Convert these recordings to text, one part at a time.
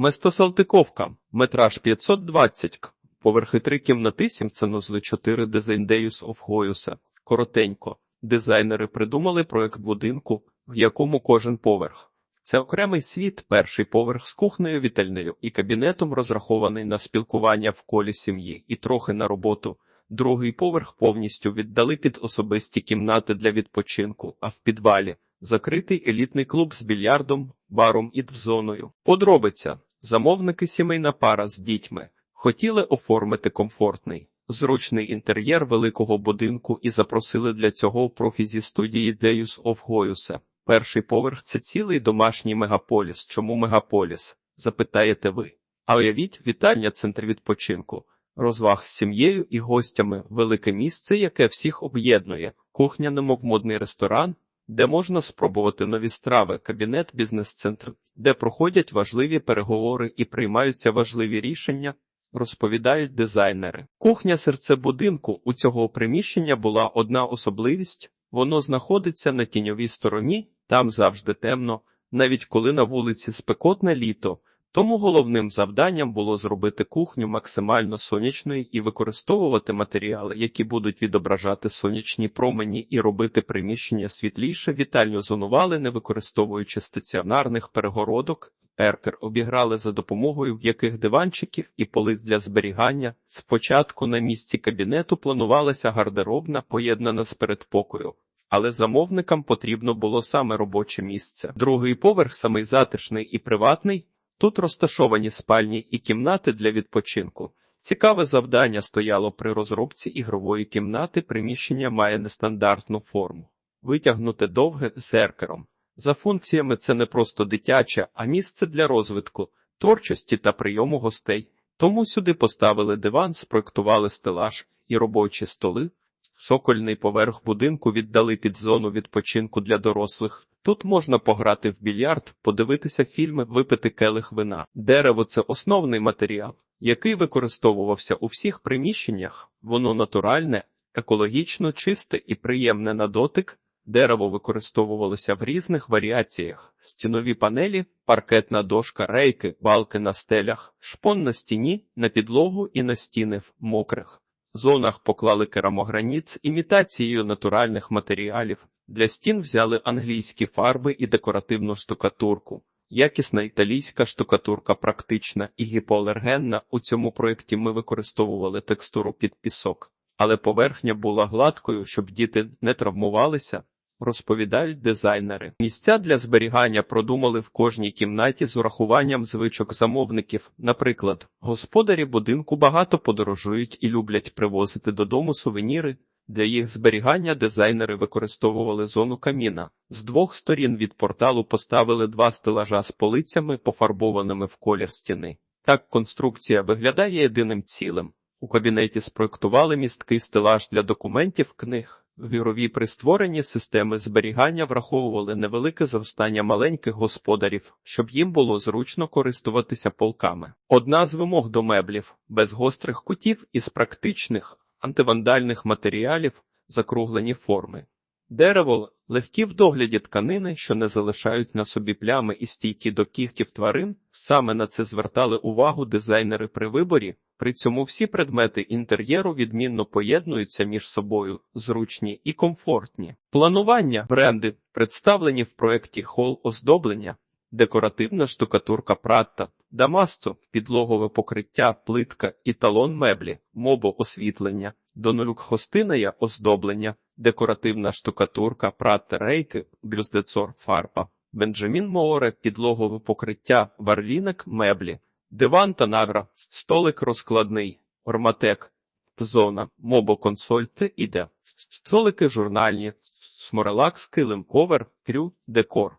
Местосалтиковка, метраж 520 к. Поверхи 3 кімнати 7 санузли 4 дизайн Deus of Коротенько. Дизайнери придумали проект будинку, в якому кожен поверх. Це окремий світ, перший поверх з кухнею, вітальнею і кабінетом розрахований на спілкування в колі сім'ї і трохи на роботу. Другий поверх повністю віддали під особисті кімнати для відпочинку, а в підвалі закритий елітний клуб з більярдом, баром і зоною. Подробиця. Замовники сімейна пара з дітьми хотіли оформити комфортний, зручний інтер'єр великого будинку і запросили для цього профі зі студії of Goyuse. Перший поверх це цілий домашній мегаполіс. Чому мегаполіс? Запитаєте ви. А уявіть вітальня центр відпочинку, розваг з сім'єю і гостями, велике місце, яке всіх об'єднує, кухня, немов модний ресторан, де можна спробувати нові страви, кабінет, бізнес-центр, де проходять важливі переговори і приймаються важливі рішення, розповідають дизайнери. Кухня серце будинку у цього приміщення була одна особливість. Воно знаходиться на тіньовій стороні, там завжди темно, навіть коли на вулиці спекотне літо. Тому головним завданням було зробити кухню максимально сонячною і використовувати матеріали, які будуть відображати сонячні промені і робити приміщення світліше. Вітальню зонували, не використовуючи стаціонарних перегородок. Еркер обіграли за допомогою яких диванчиків і полиць для зберігання. Спочатку на місці кабінету планувалася гардеробна, поєднана з передпокою. Але замовникам потрібно було саме робоче місце. Другий поверх, самий затишний і приватний. Тут розташовані спальні і кімнати для відпочинку. Цікаве завдання стояло при розробці ігрової кімнати. Приміщення має нестандартну форму, витягнуте довге з еркером. За функціями це не просто дитяче, а місце для розвитку, творчості та прийому гостей. Тому сюди поставили диван, спроектували стелаж і робочі столи. Сокольний поверх будинку віддали під зону відпочинку для дорослих. Тут можна пограти в більярд, подивитися фільми, випити келих вина. Дерево це основний матеріал, який використовувався у всіх приміщеннях. Воно натуральне, екологічно чисте і приємне на дотик. Дерево використовувалося в різних варіаціях: стінові панелі, паркетна дошка, рейки, балки на стелях, шпон на стіні, на підлогу і на стіни в мокрих. Зонах поклали керамограніт з імітацією натуральних матеріалів. Для стін взяли англійські фарби і декоративну штукатурку. Якісна італійська штукатурка практична і гіпоалергенна. У цьому проєкті ми використовували текстуру під пісок, але поверхня була гладкою, щоб діти не травмувалися. Розповідають дизайнери. Місця для зберігання продумали в кожній кімнаті з урахуванням звичок замовників. Наприклад, господарі будинку багато подорожують і люблять привозити додому сувеніри. Для їх зберігання дизайнери використовували зону каміна. З двох сторін від порталу поставили два стелажа з полицями, пофарбованими в колір стіни. Так конструкція виглядає єдиним цілим. У кабінеті спроектували місткий стелаж для документів книг. Вірові при створенні системи зберігання враховували невелике зростання маленьких господарів, щоб їм було зручно користуватися полками. Одна з вимог до меблів без гострих кутів із практичних антивандальних матеріалів, закруглені форми. Дерево легкі в догляді тканини, що не залишають на собі плями і стійкі до кігтів тварин. Саме на це звертали увагу дизайнери при виборі. При цьому всі предмети інтер'єру відмінно поєднуються між собою, зручні і комфортні. Планування бренди представлені в проєкті хол оздоблення, декоративна штукатурка Пратта, Дамасцо, підлогове покриття, плитка, італон меблі, мобо освітлення, донолюк хостинея оздоблення, декоративна штукатурка, Пратта рейки, бюздецор фарба, Бенджамін Мооре, підлогове покриття, варлінок меблі, диван та навра, столик розкладний, орматек, зона, мобо консольте іде, столики журнальні, сморелакс, килим, ковер, крю, декор.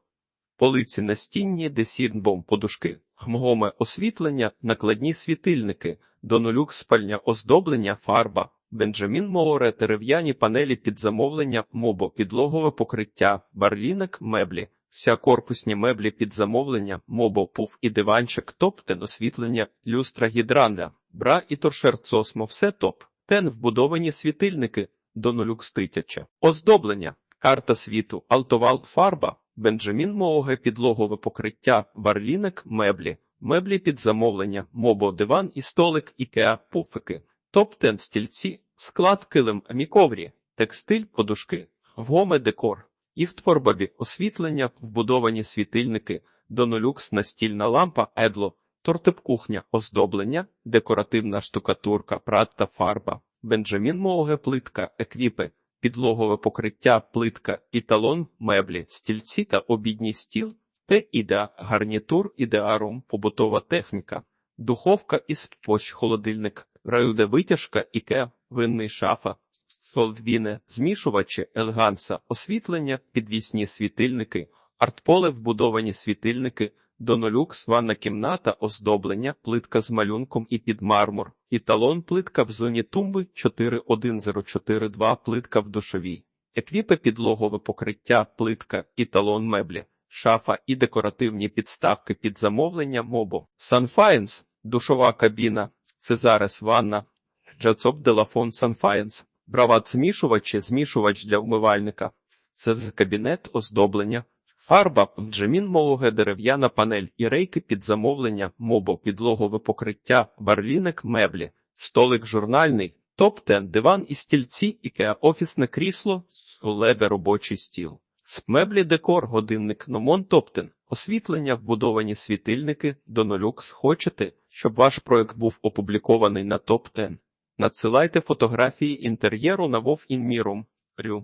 Полиці настінні, десінбом, подушки, хмгоме освітлення, накладні світильники, донолюк спальня оздоблення, фарба, Бенджамін Мооре, дерев'яні панелі під замовлення, мобо, підлогове покриття, барлінок, меблі, вся корпусні меблі під замовлення, мобо, пуф і диванчик, топ, тен освітлення, люстра гідранля, бра і торшер цосмо, все топ, тен вбудовані світильники, донолюк ститяче, оздоблення, карта світу, алтовал, фарба, Бенджамін Мооге, підлогове покриття, варлінок, меблі, Меблі під замовлення, мобо, диван і столик, ікеа, пуфики, топ-10 стільці, склад килим, міковрі, текстиль, подушки, вгоме декор, і в творбабі освітлення, вбудовані світильники, донолюкс, настільна лампа, едло, тортип кухня, оздоблення, декоративна штукатурка, прат та фарба, бенджамін Моуге плитка, еквіпи, підлогове покриття, плитка, італон, меблі, стільці та обідній стіл, те ідеа, гарнітур, ідеарум, побутова техніка, духовка із пощ, холодильник, раюде витяжка, іке, винний шафа, солдвіне, змішувачі, елганса, освітлення, підвісні світильники, артполе, вбудовані світильники, донолюкс, ванна кімната, оздоблення, плитка з малюнком і під мармур, італон, плитка в зоні тумби 41042, плитка в душовій, еквіпе підлогове покриття, плитка, італон меблі, шафа і декоративні підставки під замовлення мобо, Санфаєнс, душова кабіна, Цезарес ванна, Джацоп Делафон Санфаєнс, брават змішувачі, змішувач для вмивальника, це кабінет оздоблення, фарба, джемін мологе дерев'яна панель і рейки під замовлення, мобо, підлогове покриття, барліник, меблі, столик журнальний, топ-10, диван і стільці, ікеа офісне крісло, леде робочий стіл. Меблі декор, годинник, номон топтен, освітлення, вбудовані світильники, донолюкс. Хочете, щоб ваш проект був опублікований на топ 10 Надсилайте фотографії інтер'єру на Вов Інмірум. Рю.